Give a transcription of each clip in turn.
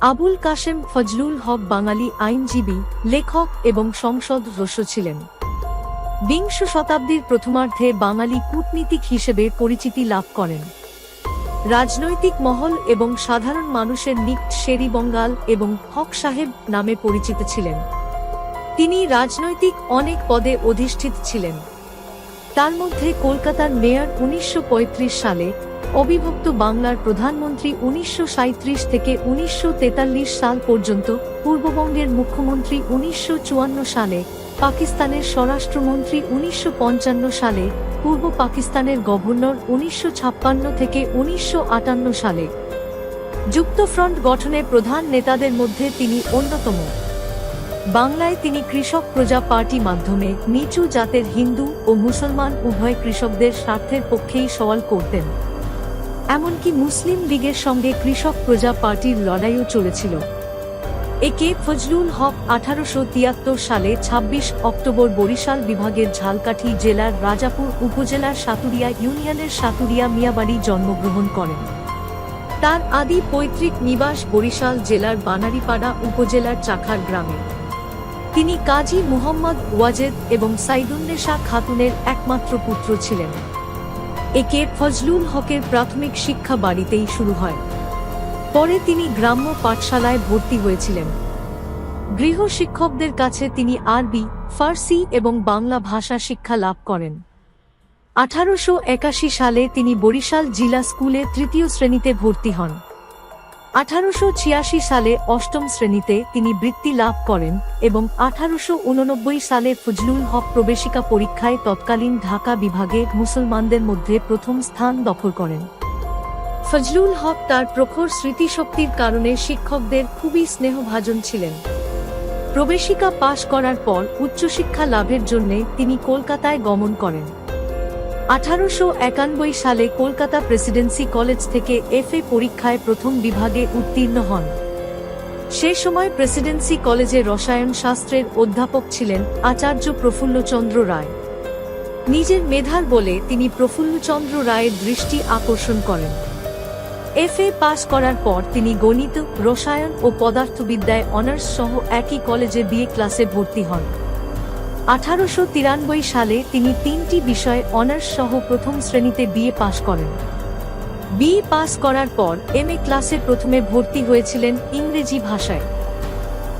আবুল কাশেম ফজলুল হক বাঙালি আইনজীবী, লেখক এবং সংসদ সদস্য ছিলেন। বিংশ শতাব্দীর প্রথমার্ধে বাঙালি কূটনীতিক হিসেবে পরিচিতি লাভ করেন। রাজনৈতিক মহল এবং সাধারণ মানুষের নিক শেরি বঙ্গাল এবং হক সাহেব নামে পরিচিত ছিলেন। তিনি রাজনৈতিক অনেক পদে অধিষ্ঠিত ছিলেন। তার মধ্যে কলকাতার মেয়র উনিশশো পঁয়ত্রিশ সালে অবিভক্ত বাংলার প্রধানমন্ত্রী উনিশশো সাঁইত্রিশ থেকে উনিশশো তেতাল্লিশ সাল পর্যন্ত পূর্ববঙ্গের মুখ্যমন্ত্রী উনিশশো চুয়ান্ন সালে, পাকিস্তানের স্বরাষ্ট্রমন্ত্রী উনিশশো পঞ্চান্ন সালে, পূর্ব পাকিস্তানের গভর্নর উনিশশো ছাপ্পান্ন থেকে উনিশশো আটান্ন সালে। যুক্তফ্রন্ট গঠনে প্রধান নেতাদের মধ্যে তিনি অন্যতম। বাংলায় তিনি কৃষক প্রজা পার্টি মাধ্যমে নিচু জাতের হিন্দু ও মুসলমান উভয় কৃষকদের স্বার্থের পক্ষেই সওয়াল করতেন। এমনকি মুসলিম লীগের সঙ্গে কৃষক প্রজা পার্টির লড়াইও চলেছিল। একে ফজলুল হক আঠারোশো তিয়াত্তর সালে ২৬ অক্টোবর বরিশাল বিভাগের ঝালকাঠি জেলার রাজাপুর উপজেলার সাতুরিয়া ইউনিয়নের সাতুরিয়া মিয়াবাড়ি জন্মগ্রহণ করেন। তার আদি পৈতৃক নিবাস বরিশাল জেলার বানারীপাড়া উপজেলার চাখার গ্রামে। তিনি কাজী মুহম্মদ ওয়াজেদ এবং সাইদুন্নেশা খাতুনের একমাত্র পুত্র ছিলেন। একে ফজলুল হকের প্রাথমিক শিক্ষা বাড়িতেই শুরু হয়। পরে তিনি গ্রাম্য পাঠশালায় ভর্তি হয়েছিলেন। গৃহ শিক্ষকদের কাছে তিনি আরবি, ফার্সি এবং বাংলা ভাষা শিক্ষা লাভ করেন। আঠারোশো একাশি সালে তিনি বরিশাল জিলা স্কুলে তৃতীয় শ্রেণীতে ভর্তি হন। আঠারোশো ছিয়াশি সালে অষ্টম শ্রেণীতে তিনি বৃত্তি লাভ করেন এবং আঠারোশো উননব্বই সালে ফজলুল হক প্রবেশিকা পরীক্ষায় তৎকালীন ঢাকা বিভাগে মুসলমানদের মধ্যে প্রথম স্থান দখল করেন। ফজলুল হক তার প্রখর স্মৃতিশক্তির কারণে শিক্ষকদের খুবই স্নেহভাজন ছিলেন। প্রবেশিকা পাশ করার পর উচ্চশিক্ষা লাভের জন্য তিনি কলকাতায় গমন করেন। আঠারোশো একানব্বই সালে কলকাতা প্রেসিডেন্সি কলেজ থেকে এফএ পরীক্ষায় প্রথম বিভাগে উত্তীর্ণ হন। সে সময় প্রেসিডেন্সি কলেজে রসায়ন শাস্ত্রের অধ্যাপক ছিলেন আচার্য প্রফুল্লচন্দ্র রায়। নিজের মেধার বলে তিনি প্রফুল্লচন্দ্র রায়ের দৃষ্টি আকর্ষণ করেন। এফএ পাস করার পর তিনি গণিত, রসায়ন ও পদার্থবিদ্যায় অনার্স সহ একই কলেজে বিএ ক্লাসে ভর্তি হন। আঠারোশো তিরানব্বই সালে তিনি তিনটি বিষয়ে অনার্স সহ প্রথম শ্রেণীতে বিএ পাশ করেন। বিএ পাস করার পর এম এ ক্লাসে প্রথমে ভর্তি হয়েছিলেন ইংরেজি ভাষায়।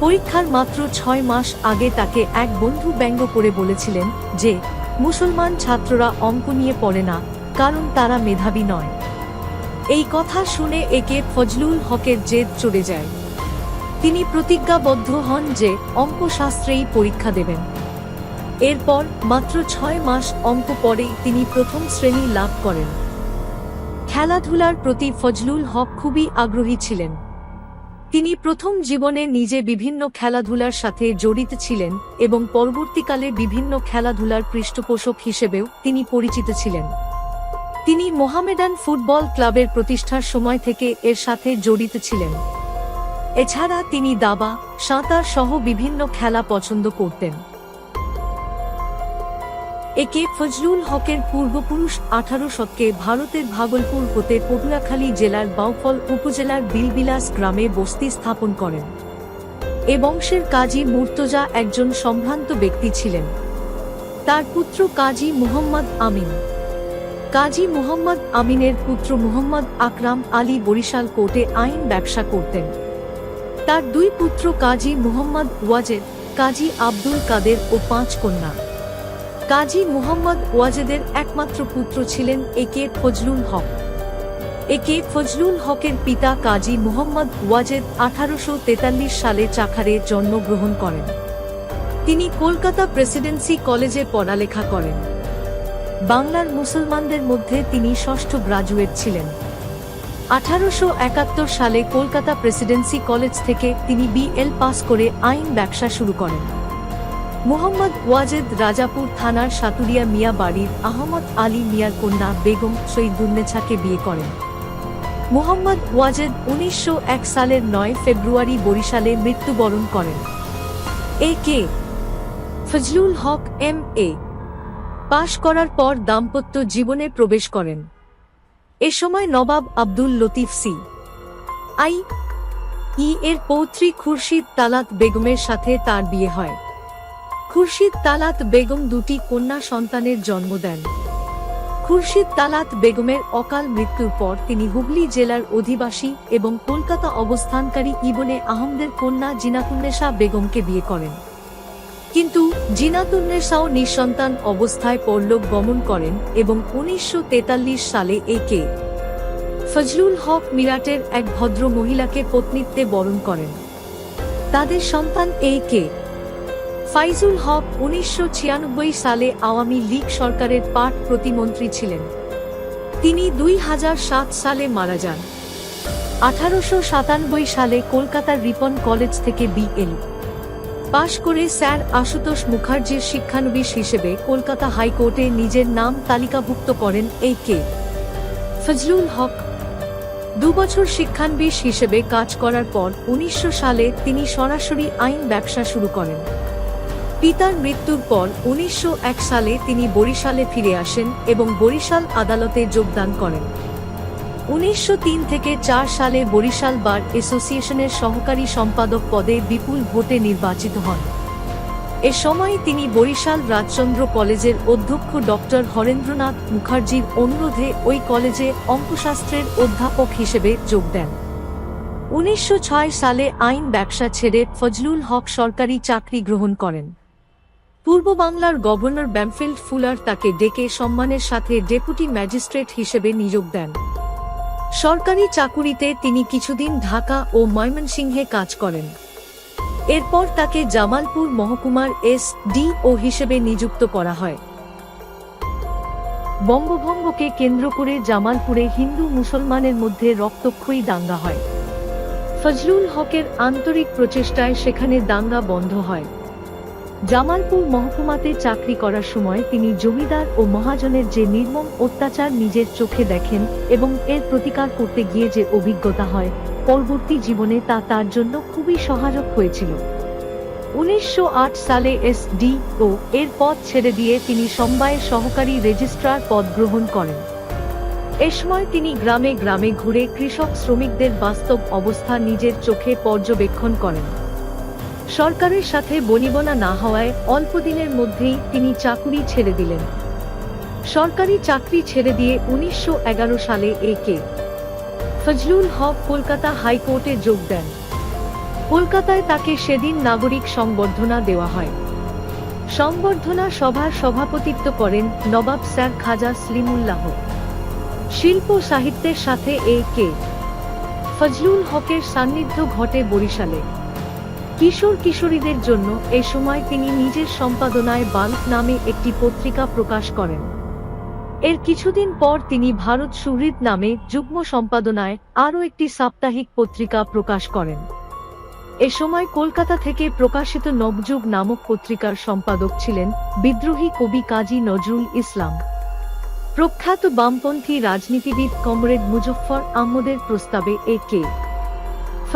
পরীক্ষার মাত্র ছয় মাস আগে তাকে এক বন্ধু ব্যঙ্গ করে বলেছিলেন যে, মুসলমান ছাত্ররা অঙ্ক নিয়ে পড়ে না, কারণ তারা মেধাবী নয়। এই কথা শুনে একে ফজলুল হকের জেদ চড়ে যায়। তিনি প্রতিজ্ঞাবদ্ধ হন যে অঙ্কশাস্ত্রেই পরীক্ষা দেবেন। এরপর মাত্র ছয় মাস অঙ্ক পরেই তিনি প্রথম শ্রেণি লাভ করেন। খেলাধুলার প্রতি ফজলুল হক খুবই আগ্রহী ছিলেন। তিনি প্রথম জীবনে নিজে বিভিন্ন খেলাধুলার সাথে জড়িত ছিলেন এবং পরবর্তীকালে বিভিন্ন খেলাধুলার পৃষ্ঠপোষক হিসেবেও তিনি পরিচিত ছিলেন। তিনি মোহামেডান ফুটবল ক্লাবের প্রতিষ্ঠার সময় থেকে এর সাথে জড়িত ছিলেন। এছাড়া তিনি দাবা, সাঁতার সহ বিভিন্ন খেলা পছন্দ করতেন। একে ফজলুল হকের পূর্বপুরুষ আঠারো শতকে ভারতের ভাগলপুর হতে পটুয়াখালী জেলার বাউফল উপজেলার বিলবিলাস গ্রামে বস্তি স্থাপন করেন। এ বংশের কাজী মুর্তজা একজন সম্ভ্রান্ত ব্যক্তি ছিলেন। তার পুত্র কাজী মুহম্মদ আমিন। কাজী মুহম্মদ আমিনের পুত্র মুহম্মদ আকরাম আলী বরিশাল কোর্টে আইন ব্যবসা করতেন। তার দুই পুত্র কাজী মুহম্মদ ওয়াজেদ, কাজী আব্দুল কাদের ও পাঁচ কন্যা। কাজী মুহম্মদ ওয়াজেদের একমাত্র পুত্র ছিলেন একে ফজলুল হক। একে ফজলুল হকের পিতা কাজী মুহম্মদ ওয়াজেদ আঠারোশো তেতাল্লিশ সালে চাখারে জন্মগ্রহণ করেন। তিনি কলকাতা প্রেসিডেন্সি কলেজে পড়ালেখা করেন। বাংলার মুসলমানদের মধ্যে তিনি ষষ্ঠ গ্রাজুয়েট ছিলেন। আঠারোশো একাত্তর সালে কলকাতা প্রেসিডেন্সি কলেজ থেকে তিনি বিএল পাস করে আইন ব্যবসা শুরু করেন। মোহাম্মদ ওয়াজেদ রাজাপুর থানার সাতুরিয়া মিয়া বাড়ির আহমদ আলী মিয়ার কন্যা বেগম শহীদুন্নেছাকে বিয়ে করেন। মোহাম্মদ ওয়াজেদ উনিশশো এক সালের নয় ফেব্রুয়ারি বরিশালে মৃত্যুবরণ করেন। এ K? Fazlul Haque, M A. পাশ করার পর দাম্পত্য জীবনে প্রবেশ করেন। এ সময় Nawab Abdul Latif C. I E এর পৌত্রী খুরশিদ তালাত বেগমের সাথে তার বিয়ে হয়। খুরশিদ তালাত বেগম দুটি কন্যা সন্তানের জন্ম দেন। খুরশিদ তালাত বেগমের অকাল মৃত্যুর পর তিনি হুগলি জেলার অধিবাসী এবং কলকাতা অবস্থানকারী ইবনে আহমদের কন্যা জিনাতুন্নেসা বেগমকে বিয়ে করেন। কিন্তু জিনাতুন্নেশাও নিঃসন্তান অবস্থায় পরলোক গমন করেন এবং উনিশশো তেতাল্লিশ সালে একে ফজলুল হক মিরাটের এক ভদ্র মহিলাকে পত্নীত্বে বরণ করেন। তাদের সন্তান এ কে ফাইজুল হক উনিশশো ছিয়ানব্বই সালে আওয়ামী লীগ সরকারের পাট প্রতিমন্ত্রী ছিলেন। তিনি দুই হাজার সাত সালে মারা যান। আঠারোশো সাতানব্বই সালে কলকাতার রিপন কলেজ থেকে বিএল পাশ করে স্যার আশুতোষ মুখার্জির শিক্ষানবিশ হিসেবে কলকাতা হাইকোর্টে নিজের নাম তালিকাভুক্ত করেন এই কে। ফজলুল হক দুবছর শিক্ষানবিশ হিসেবে কাজ করার পর উনিশশো সালে তিনি সরাসরি আইন ব্যবসা শুরু করেন। পিতার মৃত্যুর পর উনিশশো এক সালে তিনি বরিশালে ফিরে আসেন এবং বরিশাল আদালতে যোগদান করেন। উনিশশো তিন থেকে চার সালে বরিশাল বার অ্যাসোসিয়েশনের সহকারী সম্পাদক পদে বিপুল ভোটে নির্বাচিত হন। এ সময় তিনি বরিশাল রাজচন্দ্র কলেজের অধ্যক্ষ ডক্টর হরেন্দ্রনাথ মুখার্জির অনুরোধে ওই কলেজে অঙ্কশাস্ত্রের অধ্যাপক হিসেবে যোগ দেন। উনিশশো ছয় সালে আইন ব্যবসা ছেড়ে ফজলুল হক সরকারি চাকরি গ্রহণ করেন। পূর্ব বাংলার গভর্নর ব্যামফিল্ড ফুলার তাকে ডেকে সম্মানের সাথে ডেপুটি ম্যাজিস্ট্রেট হিসেবে নিয়োগ দেন। সরকারি চাকুরিতে তিনি কিছুদিন ঢাকা ও ময়মনসিংহে কাজ করেন। এরপর তাকে জামালপুর মহকুমার এস ডি ও হিসেবে নিযুক্ত করা হয়। বঙ্গভঙ্গকে কেন্দ্র করে জামালপুরে হিন্দু মুসলমানের মধ্যে রক্তক্ষয়ী দাঙ্গা হয়। ফজলুল হকের আন্তরিক প্রচেষ্টায় সেখানে দাঙ্গা বন্ধ হয়। জামালপুর মহকুমাতে চাকরি করার সময় তিনি জমিদার ও মহাজনের যে নির্মম অত্যাচার নিজের চোখে দেখেন এবং এর প্রতিকার করতে গিয়ে যে অভিজ্ঞতা হয়, পরবর্তী জীবনে তা তার জন্য খুবই সহায়ক হয়েছিল। উনিশশো আট সালে এস ডি ও এর পদ ছেড়ে দিয়ে তিনি সমবায়ের সহকারী রেজিস্ট্রার পদ গ্রহণ করেন। এ সময় তিনি গ্রামে গ্রামে ঘুরে কৃষক শ্রমিকদের বাস্তব অবস্থা নিজের চোখে পর্যবেক্ষণ করেন। সরকারের সাথে বনিবনা না হওয়ায় অল্প দিনের মধ্যেই তিনি চাকুরি ছেড়ে দিলেন। সরকারি চাকরি ছেড়ে দিয়ে উনিশশো এগারো সালে এ কে ফজলুল হক কলকাতা হাইকোর্টে যোগ দেন। কলকাতায় তাকে সেদিন নাগরিক সংবর্ধনা দেওয়া হয়। সংবর্ধনা সভার সভাপতিত্ব করেন নবাব স্যার খাজা সলিমুল্লাহ। শিল্প সাহিত্যের সাথে এ কে ফজলুল হকের সান্নিধ্য ঘটে বরিশালে। কিশোর কিশোরীদের জন্য এ সময় তিনি নিজের সম্পাদনায় বাল্ক নামে একটি পত্রিকা প্রকাশ করেন। এর কিছুদিন পর তিনি ভারত সুহৃদ নামে যুগ্ম সম্পাদনায় আরও একটি সাপ্তাহিক পত্রিকা প্রকাশ করেন। এ সময় কলকাতা থেকে প্রকাশিত নবযুগ নামক পত্রিকার সম্পাদক ছিলেন বিদ্রোহী কবি কাজী নজরুল ইসলাম। প্রখ্যাত বামপন্থী রাজনীতিবিদ কমরেড মুজফ্ফর আহমদের প্রস্তাবে এ কে।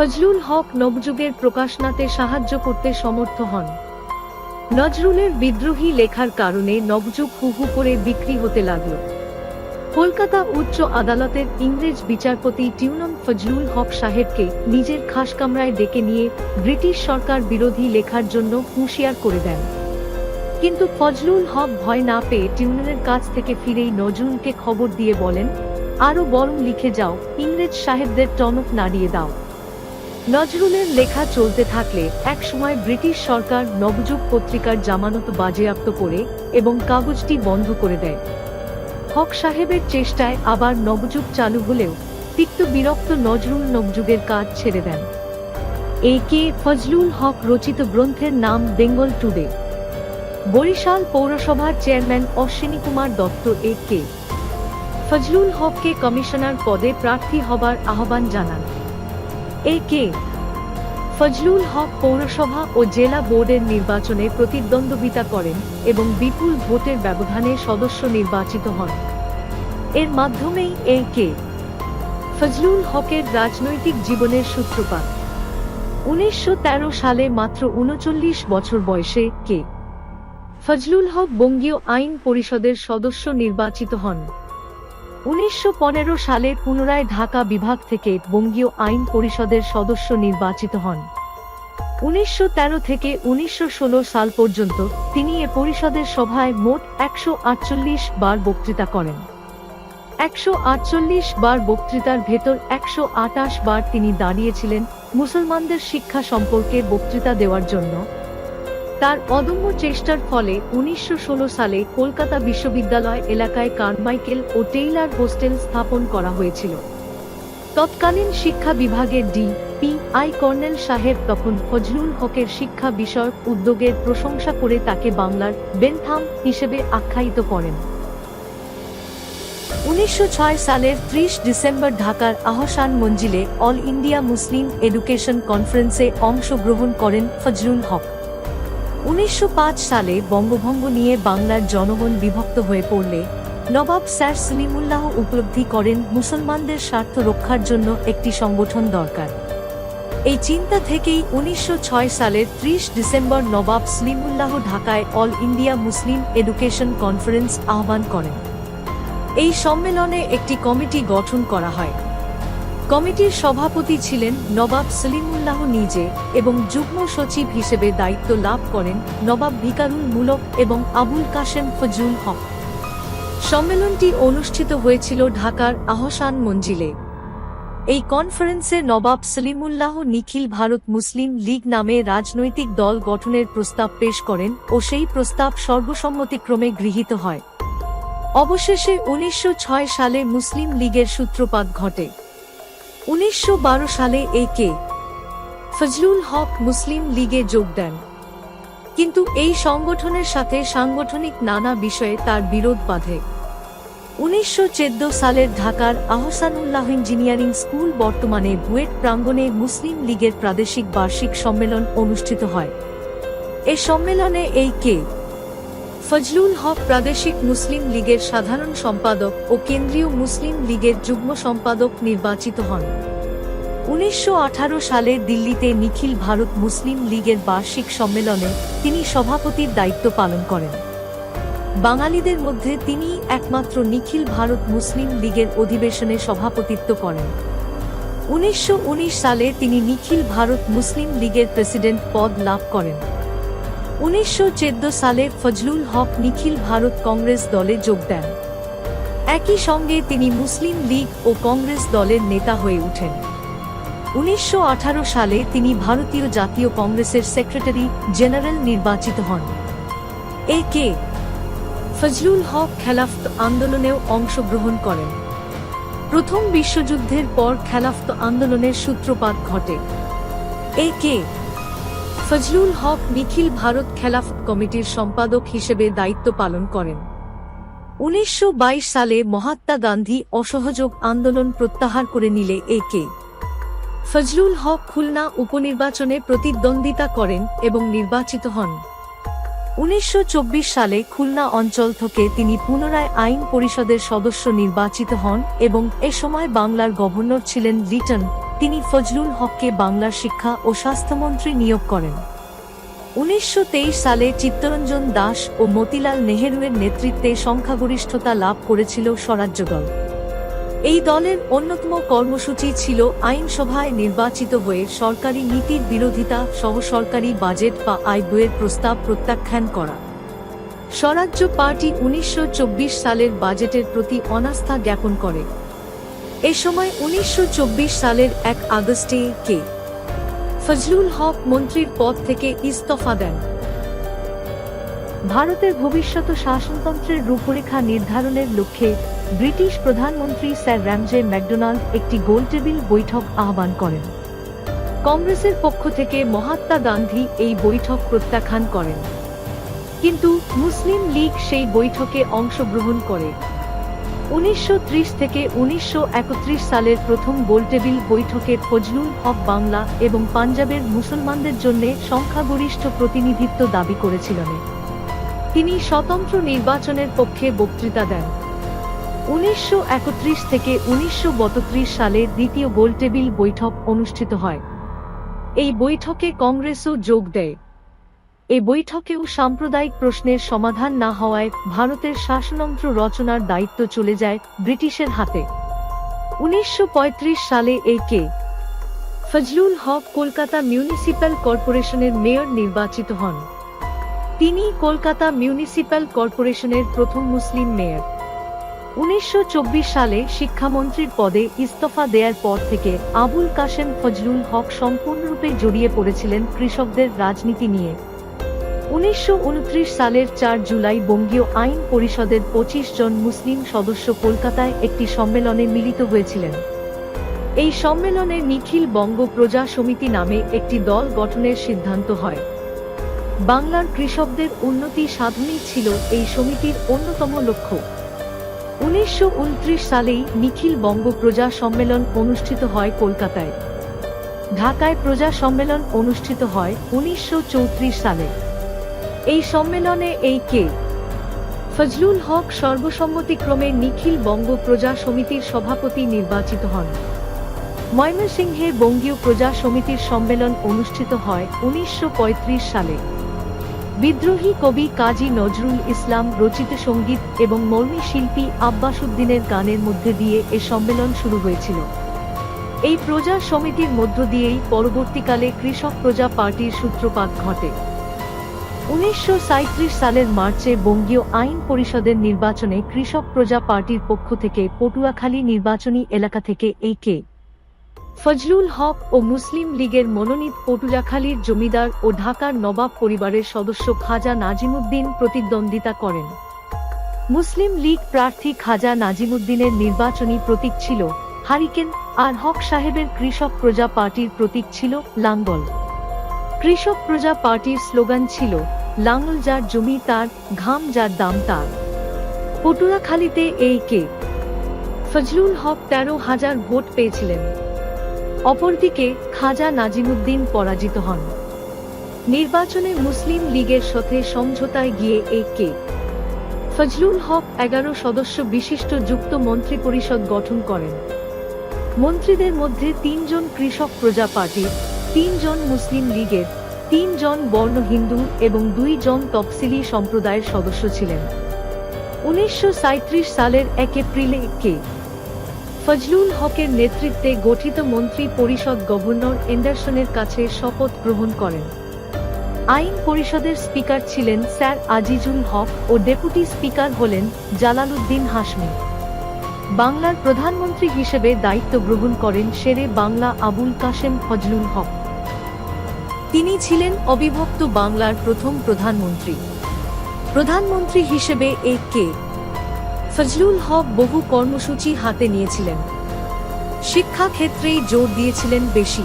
ফজলুল হক নবযুগের প্রকাশনাতে সাহায্য করতে সমর্থ হন। নজরুলের বিদ্রোহী লেখার কারণে নবযুগ হুহু করে বিক্রি হতে লাগল। কলকাতা উচ্চ আদালতের ইংরেজ বিচারপতি টিউনম ফজলুল হক সাহেবকে নিজের খাস কামরায় ডেকে নিয়ে ব্রিটিশ সরকার বিরোধী লেখার জন্য হুঁশিয়ার করে দেন। কিন্তু ফজলুল হক ভয় না পেয়ে টিউননের কাছ থেকে ফিরেই নজরুলকে খবর দিয়ে বলেন আরও বরং লিখে যাও, ইংরেজ সাহেবদের টনক নাড়িয়ে দাও। নজরুলের লেখা চলতে থাকলে একসময় ব্রিটিশ সরকার নবযুগ পত্রিকার জামানত বাজেয়াপ্ত করে এবং কাগজটি বন্ধ করে দেয়। হক সাহেবের চেষ্টায় আবার নবযুগ চালু হলেও তিক্ত বিরক্ত নজরুল নবযুগের কাজ ছেড়ে দেন। এ কে ফজলুল হক রচিত গ্রন্থের নাম বেঙ্গল টুডে। বরিশাল পৌরসভার chairman Ashwini Kumar Dutta A K. Fazlul হককে কমিশনার পদে প্রার্থী হবার আহ্বান জানান। এ কে ফজলুল হক পৌরসভা ও জেলা বোর্ডের নির্বাচনে প্রতিদ্বন্দ্বিতা করেন এবং বিপুল ভোটের ব্যবধানে সদস্য নির্বাচিত হন। এর মাধ্যমেই এ কে ফজলুল হকের রাজনৈতিক জীবনের সূত্রপাত। উনিশশো তেরো সালে মাত্র উনচল্লিশ বছর বয়সে কে? ফজলুল হক বঙ্গীয় আইন পরিষদের সদস্য নির্বাচিত হন। উনিশশো পনেরো সালে পুনরায় ঢাকা বিভাগ থেকে বঙ্গীয় আইন পরিষদের সদস্য নির্বাচিত হন। উনিশশো তেরো থেকে উনিশশো ষোলো সাল পর্যন্ত তিনি এ পরিষদের সভায় মোট একশো আটচল্লিশ বার বক্তৃতা করেন। একশো আটচল্লিশ বার বক্তৃতার ভেতর একশো আটাশ বার তিনি দাঁড়িয়েছিলেন মুসলমানদের শিক্ষা সম্পর্কে বক্তৃতা দেওয়ার জন্য। তার অদম্য চেষ্টার ফলে উনিশশো ষোলো সালে কলকাতা বিশ্ববিদ্যালয় এলাকায় কারমাইকেল ও টেইলার হোস্টেল স্থাপন করা হয়েছিল। তৎকালীন শিক্ষা বিভাগের ডি পি আই কর্নেল সাহেব তখন ফজলুল হকের শিক্ষা বিষয়ক উদ্যোগের প্রশংসা করে তাকে বাংলার বেনথাম হিসেবে আখ্যায়িত করেন। উনিশশো ছয় সালের ত্রিশ ডিসেম্বর ঢাকার আহসান মঞ্জিলে অল ইন্ডিয়া মুসলিম এডুকেশন কনফারেন্সে অংশগ্রহণ করেন ফজলুল হক। উনিশশো পাঁচ সালে বঙ্গভঙ্গ নিয়ে বাংলার জনগণ বিভক্ত হয়ে পড়লে নবাব স্যার সলিমুল্লাহ উপলব্ধি করেন মুসলমানদের স্বার্থ রক্ষার জন্য একটি সংগঠন দরকার। এই চিন্তা থেকেই উনিশশো ছয় সালের ত্রিশ ডিসেম্বর নবাব সলিমুল্লাহ ঢাকায় all India Muslim education conference আহ্বান করেন। এই সম্মেলনে একটি কমিটি গঠন করা হয়। কমিটির সভাপতি ছিলেন নবাব সলিমুল্লাহ নিজে এবং যুগ্ম সচিব হিসেবে দায়িত্ব লাভ করেন নবাব ভিকারুল মুলক এবং আবুল কাশেম ফজুল হক। সম্মেলনটি অনুষ্ঠিত হয়েছিল ঢাকার আহসান মঞ্জিলে। এই কনফারেন্সে নবাব সলিমুল্লাহ নিখিল ভারত মুসলিম লীগ নামে রাজনৈতিক দল গঠনের প্রস্তাব পেশ করেন ও সেই প্রস্তাব সর্বসম্মতিক্রমে গৃহীত হয়। অবশেষে উনিশশো ছয় সালে মুসলিম লীগের সূত্রপাত ঘটে। উনিশশো বারো সালে এ কে ফজলুল হক মুসলিম লীগে যোগ দেন। কিন্তু এই সংগঠনের সাথে সাংগঠনিক নানা বিষয়ে তার বিরোধ বাধে। উনিশশো চোদ্দ সালের ঢাকার আহসানুল্লাহ ইঞ্জিনিয়ারিং স্কুল বর্তমানে বুয়েট প্রাঙ্গণে মুসলিম লীগের প্রাদেশিক বার্ষিক সম্মেলন অনুষ্ঠিত হয়। এ সম্মেলনে এই কে ফজলুল হক প্রাদেশিক মুসলিম লীগের সাধারণ সম্পাদক ও কেন্দ্রীয় মুসলিম লীগের যুগ্ম সম্পাদক নির্বাচিত হন। উনিশশো আঠারো সালে দিল্লিতে নিখিল ভারত মুসলিম লীগের বার্ষিক সম্মেলনে তিনি সভাপতির দায়িত্ব পালন করেন। বাঙালিদের মধ্যে তিনি একমাত্র নিখিল ভারত মুসলিম লীগের অধিবেশনে সভাপতিত্ব করেন। উনিশশো উনিশ সালে তিনি নিখিল ভারত মুসলিম লীগের প্রেসিডেন্ট পদ লাভ করেন। উনিশশো চোদ্দ সালে ফজলুল হক নিখিল ভারত কংগ্রেস দলে যোগ দেন। একই সঙ্গে তিনি মুসলিম লীগ ও কংগ্রেস দলের নেতা হয়ে ওঠেন। উনিশশো সালে তিনি ভারতীয় জাতীয় কংগ্রেসের সেক্রেটারি জেনারেল নির্বাচিত হন। এ কে? ফজলুল হক খেলাফত আন্দোলনেও অংশগ্রহণ করেন। প্রথম বিশ্বযুদ্ধের পর খেলাফত আন্দোলনের সূত্রপাত ঘটে। এ কে? ফজলুল হক নিখিল ভারত খেলাফত কমিটির সম্পাদক হিসেবে দায়িত্ব পালন করেন। উনিশশো বাইশ সালে মহাত্মা গান্ধী অসহযোগ আন্দোলন প্রত্যাহার করে নিলে এ কে ফজলুল হক খুলনা উপনির্বাচনে প্রতিদ্বন্দ্বিতা করেন এবং নির্বাচিত হন। উনিশশো চব্বিশ সালে খুলনা অঞ্চল থেকে তিনি পুনরায় আইন পরিষদের সদস্য নির্বাচিত হন এবং এ সময় বাংলার গভর্নর ছিলেন লিটন তিনি ফজলুল হককে বাংলার শিক্ষা ও স্বাস্থ্যমন্ত্রী নিয়োগ করেন। উনিশশো তেইশ সালে চিত্তরঞ্জন দাস ও মতিলাল নেহেরুয়ের নেতৃত্বে সংখ্যাগরিষ্ঠতা লাভ করেছিল স্বরাজ্য দল এই দলের অন্যতম কর্মসূচি ছিল আইনসভায় নির্বাচিত হয়ে সরকারি নীতির বিরোধিতা সহ সরকারি বাজেট বা আয় বইয়ের প্রস্তাব প্রত্যাখ্যান করা। স্বরাজ্য পার্টি উনিশশো চব্বিশ সালের বাজেটের প্রতি অনাস্থা জ্ঞাপন করে। এ সময় উনিশশো চব্বিশ সালের এক আগস্টে কে? ফজলুল হক মন্ত্রীর পদ থেকে ইস্তফা দেন। ভারতের ভবিষ্যৎ শাসনতন্ত্রের রূপরেখা নির্ধারণের লক্ষ্যে ব্রিটিশ প্রধানমন্ত্রী স্যার র্যামজে ম্যাকডোনাল্ড একটি গোলটেবিল বৈঠক আহ্বান করেন। কংগ্রেসের পক্ষ থেকে মহাত্মা গান্ধী এই বৈঠক প্রত্যাখ্যান করেন। কিন্তু মুসলিম লীগ সেই বৈঠকে অংশগ্রহণ করে। উনিশশো ত্রিশ থেকে উনিশশো একত্রিশ সালের প্রথম গোলটেবিল বৈঠকে ফজলুল হক বাংলা এবং পাঞ্জাবের মুসলমানদের জন্য সংখ্যাগরিষ্ঠ প্রতিনিধিত্ব দাবি করেছিলেন। তিনি স্বতন্ত্র নির্বাচনের পক্ষে বক্তৃতা দেন। উনিশশো একত্রিশ থেকে উনিশশো বত্রিশ সালে দ্বিতীয় গোলটেবিল বৈঠক অনুষ্ঠিত হয়। এই বৈঠকে কংগ্রেসও যোগ দেয়। এই বৈঠকেও সাম্প্রদায়িক প্রশ্নের সমাধান না হওয়ায় ভারতের শাসনন্ত্র রচনার দায়িত্ব চলে যায় ব্রিটিশের হাতে। উনিশশো পঁয়ত্রিশ সালে A K Fazlul Haq Kolkata municipal কর্পোরেশনের মেয়র নির্বাচিত হন। তিনি কলকাতা মিউনিসিপ্যাল কর্পোরেশনের প্রথম মুসলিম মেয়র। উনিশশো চব্বিশ সালে শিক্ষামন্ত্রীর পদে ইস্তফা দেওয়ার পর থেকে আবুল কাশেম ফজলুল হক সম্পূর্ণরূপে জড়িয়ে পড়েছিলেন কৃষকদের রাজনীতি নিয়ে। উনিশশো উনত্রিশ সালের চার জুলাই বঙ্গীয় আইন পরিষদের পঁচিশ জন মুসলিম সদস্য কলকাতায় একটি সম্মেলনে মিলিত হয়েছিলেন। এই সম্মেলনে নিখিল বঙ্গ প্রজা সমিতি নামে একটি দল গঠনের সিদ্ধান্ত হয়। বাংলার কৃষকদের উন্নতি সাধনই ছিল এই সমিতির অন্যতম লক্ষ্য। উনিশশো উনত্রিশ সালেই নিখিল বঙ্গ প্রজা সম্মেলন অনুষ্ঠিত হয় কলকাতায়। ঢাকায় প্রজা সম্মেলন অনুষ্ঠিত হয় উনিশশো চৌত্রিশ সালে। এই সম্মেলনে এই কে? ফজলুল হক সর্বসম্মতিক্রমে নিখিল বঙ্গ প্রজা সমিতির সভাপতি নির্বাচিত হন। ময়মনসিংহে বঙ্গীয় প্রজা সমিতির সম্মেলন অনুষ্ঠিত হয় উনিশশো পঁয়ত্রিশ সালে। বিদ্রোহী কবি কাজী নজরুল ইসলাম রচিত সংগীত এবং মর্মী শিল্পী আব্বাসুদ্দিনের গানের মধ্যে দিয়ে এ সম্মেলন শুরু হয়েছিল। এই প্রজা সমিতির মধ্য দিয়েই পরবর্তীকালে কৃষক প্রজা পার্টির সূত্রপাত ঘটে। উনিশশো সালের মার্চে বঙ্গীয় আইন পরিষদের নির্বাচনে কৃষক প্রজা পার্টির পক্ষ থেকে পটুয়াখালী নির্বাচনী এলাকা থেকে এই কে ফজলুল হক ও মুসলিম লীগের মনোনীত পটুয়াখালীর জমিদার ও ঢাকার নবাব পরিবারের সদস্য খাজা নাজিমুদ্দিন প্রতিদ্বন্দ্বিতা করেন। মুসলিম লীগ প্রার্থী খাজা নাজিমুদ্দিনের নির্বাচনী প্রতীক ছিল হারিকেন, আর হক সাহেবের কৃষক প্রজা পার্টির প্রতীক ছিল লাঙ্গল। কৃষক প্রজা পার্টির স্লোগান ছিল লাঙ্গল যার জমি তার, ঘাম যার দাম তার। পটুয়াখালীতে এই কে? ফজলুল হক তেরো হাজার ভোট পেয়েছিলেন। অপরদিকে খাজা নাজিমুদ্দিন পরাজিত হন। নির্বাচনে মুসলিম লীগের সাথে সমঝোতায় গিয়ে এই কে? ফজলুল হক এগারো সদস্য বিশিষ্ট যুক্ত মন্ত্রিপরিষদ গঠন করেন। মন্ত্রীদের মধ্যে তিনজন কৃষক প্রজা পার্টির তিনজন মুসলিম লীগের। তিনজন বর্ণ হিন্দু এবং দুই জন তফসিলি সম্প্রদায়ের সদস্য ছিলেন। উনিশশো সাঁইত্রিশ সালের এক এপ্রিলে কে ফজলুল হকের নেতৃত্বে গঠিত মন্ত্রী পরিষদ গভর্নর এন্ডারসনের কাছে শপথ গ্রহণ করেন। আইন পরিষদের স্পিকার ছিলেন স্যার আজিজুল হক ও ডেপুটি স্পিকার হলেন জালালউদ্দিন হাসমি বাংলার প্রধানমন্ত্রী হিসেবে দায়িত্ব গ্রহণ করেন শেরে বাংলা আবুল কাশেম ফজলুল হক। তিনি ছিলেন অবিভক্ত বাংলার প্রথম প্রধানমন্ত্রী। প্রধানমন্ত্রী হিসেবে এ কে? ফজলুল হক বহু কর্মসূচি হাতে নিয়েছিলেন। শিক্ষা ক্ষেত্রেই জোর দিয়েছিলেন বেশি।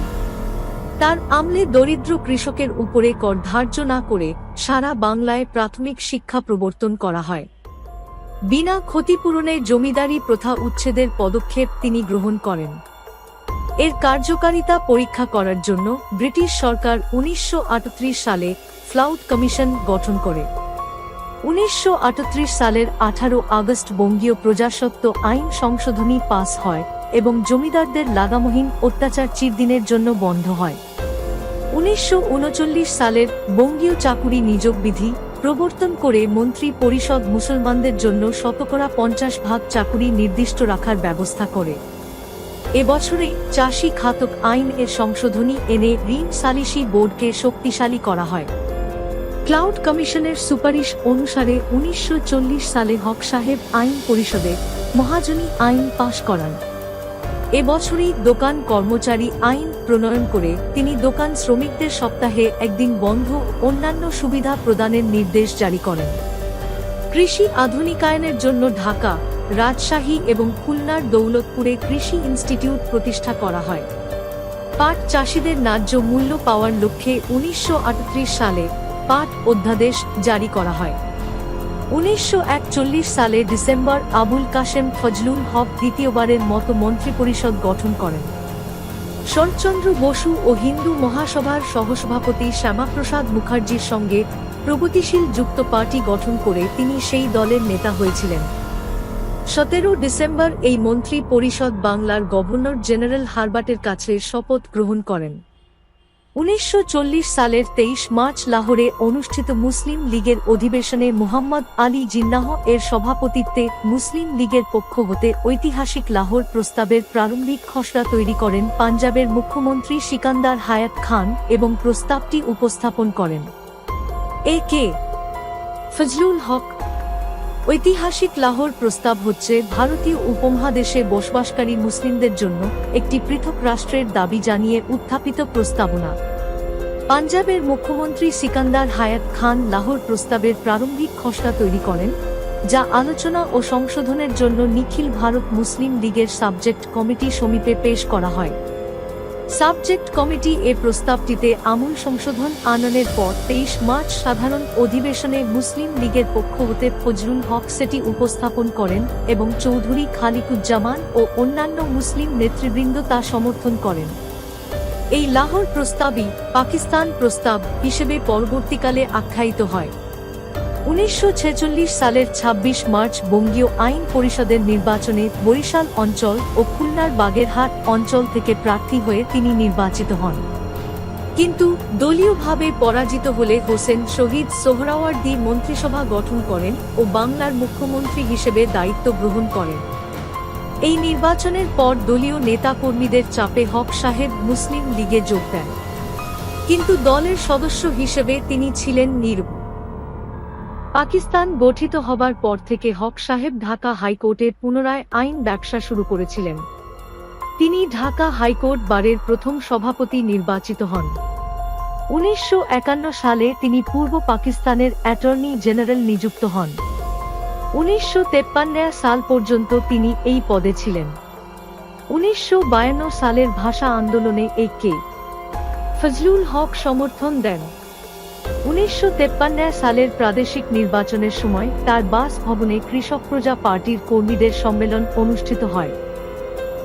তার আমলে দরিদ্র কৃষকের উপরে কর ধার্য না করে সারা বাংলায় প্রাথমিক শিক্ষা প্রবর্তন করা হয়। বিনা ক্ষতিপূরণে জমিদারি প্রথা উচ্ছেদের পদক্ষেপ তিনি গ্রহণ করেন। এর কার্যকারিতা পরীক্ষা করার জন্য ব্রিটিশ সরকার উনিশশো আটত্রিশ সালে ফ্লাউট কমিশন গঠন করে। উনিশশো আটত্রিশ সালের আঠারো আগস্ট বঙ্গীয় প্রজাসত্ব আইন সংশোধনী পাস হয় এবং জমিদারদের লাগামহীন অত্যাচার চিরদিনের জন্য বন্ধ হয়। উনিশশো উনচল্লিশ সালের বঙ্গীয় চাকুরি নিযোগ বিধি প্রবর্তন করে মন্ত্রী পরিষদ মুসলমানদের জন্য শতকরা পঞ্চাশ ভাগ চাকুরি নির্দিষ্ট রাখার ব্যবস্থা করে। এবছরে চাষি খাতক আইন এর সংশোধনী এনে ঋণ সালিসি বোর্ডকে শক্তিশালী করা হয়। ক্লাউড কমিশনের সুপারিশ অনুসারে উনিশশো চল্লিশ সালে হক সাহেব আইন পরিষদে মহাজনী আইন পাশ করান। এবছরই দোকান কর্মচারী আইন প্রণয়ন করে তিনি দোকান শ্রমিকদের সপ্তাহে একদিন বন্ধ অন্যান্য সুবিধা প্রদানের নির্দেশ জারি করেন। কৃষি আধুনিকায়নের জন্য ঢাকা রাজশাহী এবং খুলনার দৌলতপুরে কৃষি ইনস্টিটিউট প্রতিষ্ঠা করা হয়। পাট চাষিদের ন্যায্য মূল্য পাওয়ার লক্ষ্যে উনিশশো আটত্রিশ সালে পাট অধ্যাদেশ জারি করা হয়। উনিশশো একচল্লিশ সালে ডিসেম্বর আবুল কাশেম ফজলুল হক দ্বিতীয়বারের মতো মন্ত্রিপরিষদ গঠন করেন। শরৎচন্দ্র বসু ও হিন্দু মহাসভার সহসভাপতি শ্যামাপ্রসাদ মুখার্জির সঙ্গে প্রগতিশীল যুক্ত পার্টি গঠন করে তিনি সেই দলের নেতা হয়েছিলেন। সতেরো ডিসেম্বর এই মন্ত্রী পরিষদ বাংলার গভর্নর জেনারেল হারবাটের কাছে শপথ গ্রহণ করেন। উনিশশো চল্লিশ সালের তেইশ মার্চ লাহোরে অনুষ্ঠিত মুসলিম লীগের অধিবেশনে মুহাম্মদ আলী জিন্নাহ এর সভাপতিত্বে মুসলিম লীগের পক্ষ হতে ঐতিহাসিক লাহোর প্রস্তাবের প্রারম্ভিক খসড়া তৈরি করেন পাঞ্জাবের মুখ্যমন্ত্রী সিকান্দার হায়াত খান এবং প্রস্তাবটি উপস্থাপন করেন। এ কে ফজলুল হক ঐতিহাসিক লাহোর প্রস্তাব হচ্ছে, ভারতীয় উপমহাদেশে বসবাসকারী মুসলিমদের জন্য একটি পৃথক রাষ্ট্রের দাবি জানিয়ে উত্থাপিত প্রস্তাবনা। পাঞ্জাবের মুখ্যমন্ত্রী সিকান্দার হায়াত খান লাহোর প্রস্তাবের প্রারম্ভিক খসড়া তৈরি করেন, যা আলোচনা ও সংশোধনের জন্য নিখিল ভারত মুসলিম লীগের সাবজেক্ট কমিটি সমীপে পেশ করা হয়। সাবজেক্ট কমিটি এ প্রস্তাবটিতে আমূল সংশোধন আননের পর তেইশ মার্চ সাধারণ অধিবেশনে মুসলিম লীগের পক্ষ হতে ফজলুল হক সেটি উপস্থাপন করেন এবং চৌধুরী খালিকুজ্জামান ও অন্যান্য মুসলিম নেতৃবৃন্দ তা সমর্থন করেন। এই লাহোর প্রস্তাবই পাকিস্তান প্রস্তাব হিসেবে পরবর্তীকালে আখ্যায়িত হয়। উনিশশো ছেচল্লিশ সালের ২৬ মার্চ বঙ্গীয় আইন পরিষদের নির্বাচনে বরিশাল অঞ্চল ও খুলনার বাগেরহাট অঞ্চল থেকে প্রার্থী হয়ে তিনি নির্বাচিত হন। কিন্তু দলীয়ভাবে পরাজিত হলে হোসেন শহীদ সোহরাওয়ার্দী মন্ত্রিসভা গঠন করেন ও বাংলার মুখ্যমন্ত্রী হিসেবে দায়িত্ব গ্রহণ করেন। এই নির্বাচনের পর দলীয় নেতাকর্মীদের চাপে হক সাহেব মুসলিম লীগে যোগ দেন। কিন্তু দলের সদস্য হিসেবে তিনি ছিলেন নির্ভ পাকিস্তান গঠিত হবার পর থেকে হক সাহেব ঢাকা হাইকোর্টের পুনরায় আইন ব্যবসা শুরু করেছিলেন। তিনি ঢাকা হাইকোর্ট বারের প্রথম সভাপতি নির্বাচিত হন। উনিশশো একান্ন সালে তিনি পূর্ব পাকিস্তানের অ্যাটর্নি জেনারেল নিযুক্ত হন। উনিশশো তেপ্পান্ন সাল পর্যন্ত তিনি এই পদে ছিলেন। উনিশশো বায়ান্ন সালের ভাষা আন্দোলনে এই কে ফজলুল হক সমর্থন দেন। উনিশশো সালের প্রাদেশিক নির্বাচনের সময় তার বাসভবনে কৃষক প্রজা পার্টির কর্মীদের সম্মেলন অনুষ্ঠিত হয়।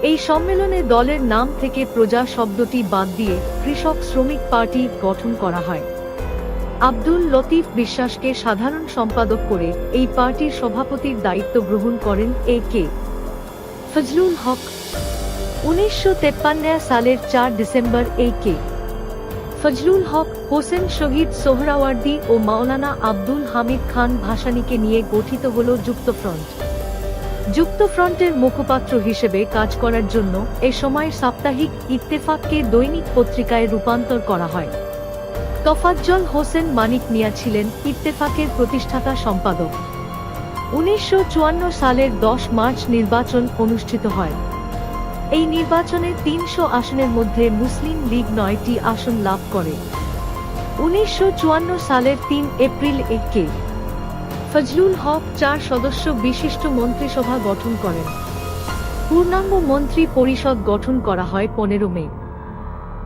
এই সম্মেলনে দলের নাম থেকে প্রজা শব্দটি বাদ দিয়ে কৃষক শ্রমিক পার্টি গঠন করা হয়। আব্দুল লতিফ বিশ্বাসকে সাধারণ সম্পাদক করে এই পার্টির সভাপতির দায়িত্ব গ্রহণ করেন এ কে। ফজলুল হক। উনিশশো সালের চার December A K. Fazlul Haq, Hossain Shahid Suhrawardy ও মাওলানা আব্দুল হামিদ খান ভাসানীকে নিয়ে গঠিত হল যুক্তফ্রন্ট। যুক্তফ্রন্টের মুখপাত্র হিসেবে কাজ করার জন্য এ সময় সাপ্তাহিক ইত্তেফাককে দৈনিক পত্রিকায় রূপান্তর করা হয়। তফাজ্জল হোসেন মানিক মিয়া ছিলেন ইত্তেফাকের প্রতিষ্ঠাতা সম্পাদক। উনিশশো চুয়ান্ন সালের দশ মার্চ নির্বাচন অনুষ্ঠিত হয়। এই নির্বাচনে তিনশো আসনের মধ্যে মুসলিম লীগ নয়টি আসন লাভ করে। উনিশশো চুয়ান্ন সালের তিন এপ্রিল একে ফজলুল হক চার সদস্য বিশিষ্ট মন্ত্রিসভা গঠন করেন। পূর্ণাঙ্গ মন্ত্রী পরিষদ গঠন করা হয় পনেরো মে।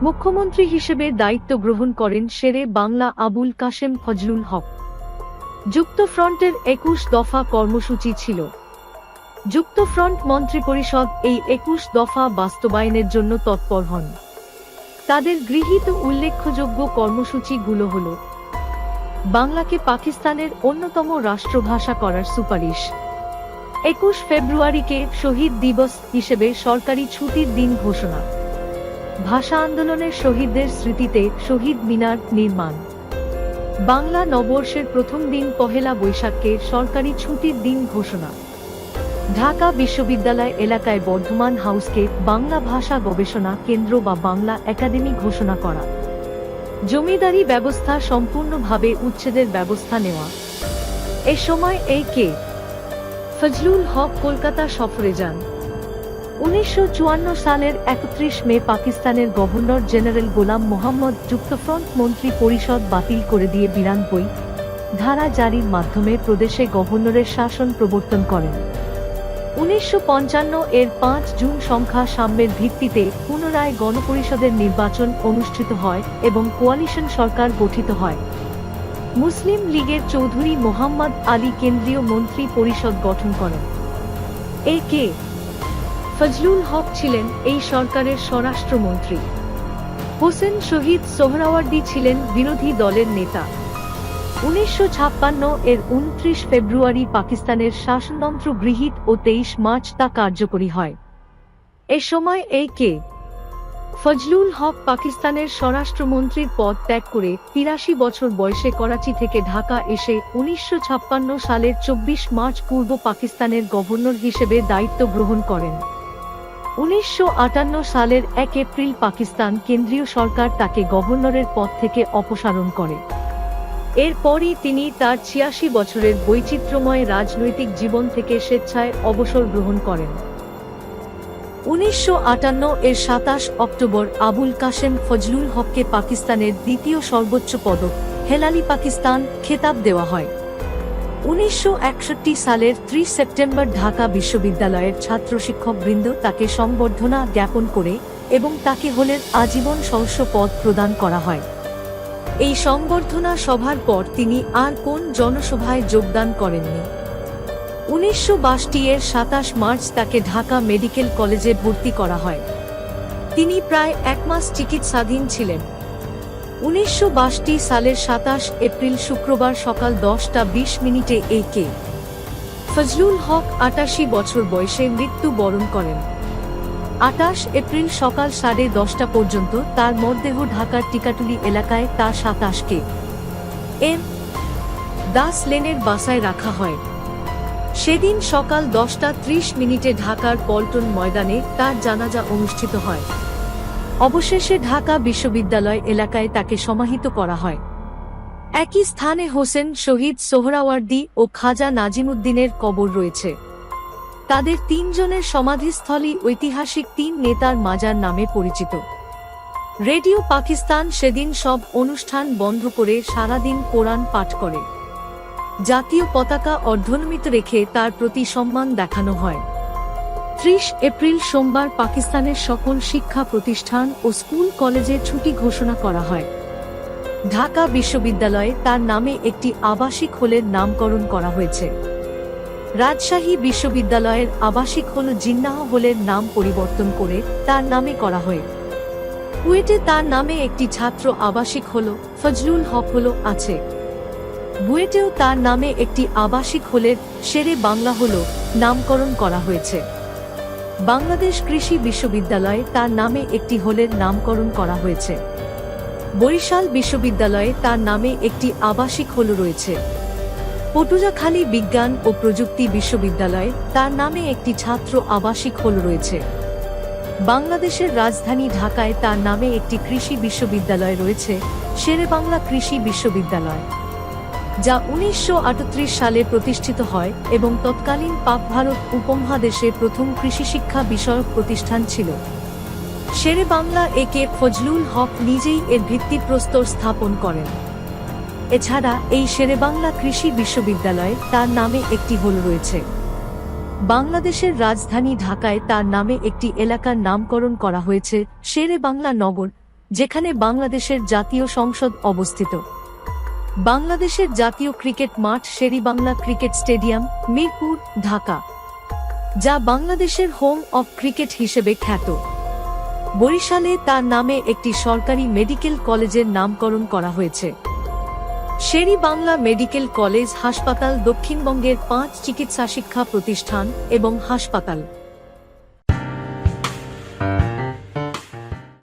মুখ্যমন্ত্রী হিসেবে দায়িত্ব গ্রহণ করেন শেরে বাংলা আবুল কাশেম ফজলুল হক। যুক্তফ্রন্টের একুশ দফা কর্মসূচি ছিল। যুক্তফ্রন্ট মন্ত্রিপরিষদ এই একুশ দফা বাস্তবায়নের জন্য তৎপর হন। তাদের গৃহীত উল্লেখযোগ্য কর্মসূচিগুলো হল, বাংলাকে পাকিস্তানের অন্যতম রাষ্ট্রভাষা করার সুপারিশ, একুশ ফেব্রুয়ারিকে শহীদ দিবস হিসেবে সরকারি ছুটির দিন ঘোষণা, ভাষা আন্দোলনের শহীদদের স্মৃতিতে শহীদ মিনার নির্মাণ, বাংলা নববর্ষের প্রথম দিন পহেলা বৈশাখকে সরকারি ছুটির দিন ঘোষণা। ঢাকা বিশ্ববিদ্যালয় এলাকায় বর্ধমান হাউসকে বাংলা ভাষা গবেষণা কেন্দ্র বা বাংলা একাডেমি ঘোষণা করা। জমিদারি ব্যবস্থা সম্পূর্ণভাবে উচ্ছেদের ব্যবস্থা নেওয়া। এ সময় এই কে ফজলুল হক কলকাতা সফরে যান। উনিশশো চুয়ান্ন সালের একত্রিশ মে পাকিস্তানের গভর্নর জেনারেল গোলাম মোহাম্মদ যুক্তফ্রন্ট মন্ত্রী পরিষদ বাতিল করে দিয়ে বিরানব্বই ধারা জারির মাধ্যমে প্রদেশে গভর্নরের শাসন প্রবর্তন করেন। উনিশশো পঞ্চান্ন এর পাঁচ জুন সংখ্যা সাম্যের ভিত্তিতে পুনরায় গণপরিষদের নির্বাচন অনুষ্ঠিত হয় এবং কোয়ালিশন সরকার গঠিত হয়। মুসলিম লীগের চৌধুরী মোহাম্মদ আলী কেন্দ্রীয় মন্ত্রী পরিষদ গঠন করেন। এ কে? ফজলুল হক ছিলেন এই সরকারের স্বরাষ্ট্রমন্ত্রী। হোসেন শহীদ সোহরাওয়ার্দী ছিলেন বিরোধী দলের নেতা। উনিশশো ছাপ্পান্ন এর উনত্রিশ ফেব্রুয়ারি পাকিস্তানের শাসনতন্ত্র গৃহীত ও তেইশ মার্চ তা কার্যকরী হয়। এ সময় এই কে ফজলুল হক পাকিস্তানের স্বরাষ্ট্রমন্ত্রীর পদ ত্যাগ করে তিরাশি বছর বয়সে করাচি থেকে ঢাকা এসে উনিশশো ছাপ্পান্ন সালের চব্বিশ মার্চ পূর্ব পাকিস্তানের গভর্নর হিসেবে দায়িত্ব গ্রহণ করেন। উনিশশো আটান্ন সালের এক এপ্রিল পাকিস্তান কেন্দ্রীয় সরকার তাকে গভর্নরের পদ থেকে অপসারণ করে। এরপরই তিনি তার ছিয়াশি বছরের বৈচিত্র্যময় রাজনৈতিক জীবন থেকে স্বেচ্ছায় অবসর গ্রহণ করেন। উনিশশো আটান্ন এর সাতাশ অক্টোবর আবুল কাশেম ফজলুল হককে পাকিস্তানের দ্বিতীয় সর্বোচ্চ পদক, হেলালি পাকিস্তান, খেতাব দেওয়া হয়। উনিশশো একষট্টি সালের ত্রিশ সেপ্টেম্বর ঢাকা বিশ্ববিদ্যালয়ের ছাত্র শিক্ষক বৃন্দ তাকে সংবর্ধনা জ্ঞাপন করে এবং তাকে হলের আজীবন সদস্য পদ প্রদান করা হয়। এই সংবর্ধনা সভার পর তিনি আর কোন জনসভায় যোগদান করেননি। উনিশশো বাষট্টি এর সাতাশ মার্চ তাকে ঢাকা মেডিকেল কলেজে ভর্তি করা হয়। তিনি প্রায় এক মাস চিকিৎসাধীন ছিলেন। উনিশশো বাষট্টি সালের সাতাশ এপ্রিল শুক্রবার সকাল দশটা বিশ মিনিটে এই কে ফজলুল হক আটাশি বছর বয়সে মৃত্যুবরণ করেন। আটাশ এপ্রিল সকাল সাড়ে দশটা পর্যন্ত তার মরদেহ ঢাকার টিকাটুলি এলাকায় তার সাতাশকে। এম, দাস লেনের বাসায় রাখা হয়। সেদিন সকাল দশটা ত্রিশ মিনিটে ঢাকার পল্টন ময়দানে তার জানাজা অনুষ্ঠিত হয়। অবশেষে ঢাকা বিশ্ববিদ্যালয় এলাকায় তাকে সমাহিত করা হয়। একই স্থানে হোসেন, শহীদ সোহরাওয়ার্দী ও খাজা নাজিমুদ্দিনের কবর রয়েছে। তাদের তিনজনের সমাধিস্থলই ঐতিহাসিক তিন নেতার মাজার নামে পরিচিত। রেডিও পাকিস্তান সেদিন সব অনুষ্ঠান বন্ধ করে সারাদিন কোরআন পাঠ করে। জাতীয় পতাকা অর্ধনমিত রেখে তার প্রতি সম্মান দেখানো হয়। ত্রিশ এপ্রিল সোমবার পাকিস্তানের সকল শিক্ষা প্রতিষ্ঠান ও স্কুল কলেজে ছুটি ঘোষণা করা হয়। ঢাকা বিশ্ববিদ্যালয়ে তার নামে একটি আবাসিক হলের নামকরণ করা হয়েছে। রাজশাহী বিশ্ববিদ্যালয়ের আবাসিক হল জিন্নাহ হলের নাম পরিবর্তন করে তার নামে করা হয়। কুয়েটে তার নামে একটি ছাত্র আবাসিক হল, ফজলুল হক হল আছে। বুয়েটেও তার নামে একটি আবাসিক হলের শেরে বাংলা হল নামকরণ করা হয়েছে। বাংলাদেশ কৃষি বিশ্ববিদ্যালয়ে তার নামে একটি হলের নামকরণ করা হয়েছে। বরিশাল বিশ্ববিদ্যালয়ে তার নামে একটি আবাসিক হল রয়েছে। পটুয়াখালী বিজ্ঞান ও প্রযুক্তি বিশ্ববিদ্যালয়ে তার নামে একটি ছাত্র আবাসিক হল রয়েছে। বাংলাদেশের রাজধানী ঢাকায় তার নামে একটি কৃষি বিশ্ববিদ্যালয় রয়েছে, শেরেবাংলা কৃষি বিশ্ববিদ্যালয়, যা উনিশশো আটত্রিশ সালে প্রতিষ্ঠিত হয় এবং তৎকালীন পাক ভারত উপমহাদেশে প্রথম কৃষি শিক্ষা বিষয়ক প্রতিষ্ঠান ছিল। শেরে বাংলা একে ফজলুল হক নিজেই এর ভিত্তিপ্রস্তর স্থাপন করেন। এছাড়া এই শেরে বাংলা কৃষি বিশ্ববিদ্যালয়ে তার নামে একটি হল রয়েছে। বাংলাদেশের রাজধানী ঢাকায় তার নামে একটি এলাকার নামকরণ করা হয়েছে শেরে বাংলা নগর, যেখানে বাংলাদেশের জাতীয় সংসদ অবস্থিত। বাংলাদেশের জাতীয় ক্রিকেট মাঠ শেরিবাংলা ক্রিকেট স্টেডিয়াম, মিরপুর, ঢাকা, যা বাংলাদেশের হোম অব ক্রিকেট হিসেবে খ্যাত। বরিশালে তার নামে একটি সরকারি মেডিকেল কলেজের নামকরণ করা হয়েছে। শেরি বাংলা মেডিকেল কলেজ হাসপাতাল দক্ষিণবঙ্গের পাঁচ চিকিৎসা শিক্ষা প্রতিষ্ঠান এবং হাসপাতাল।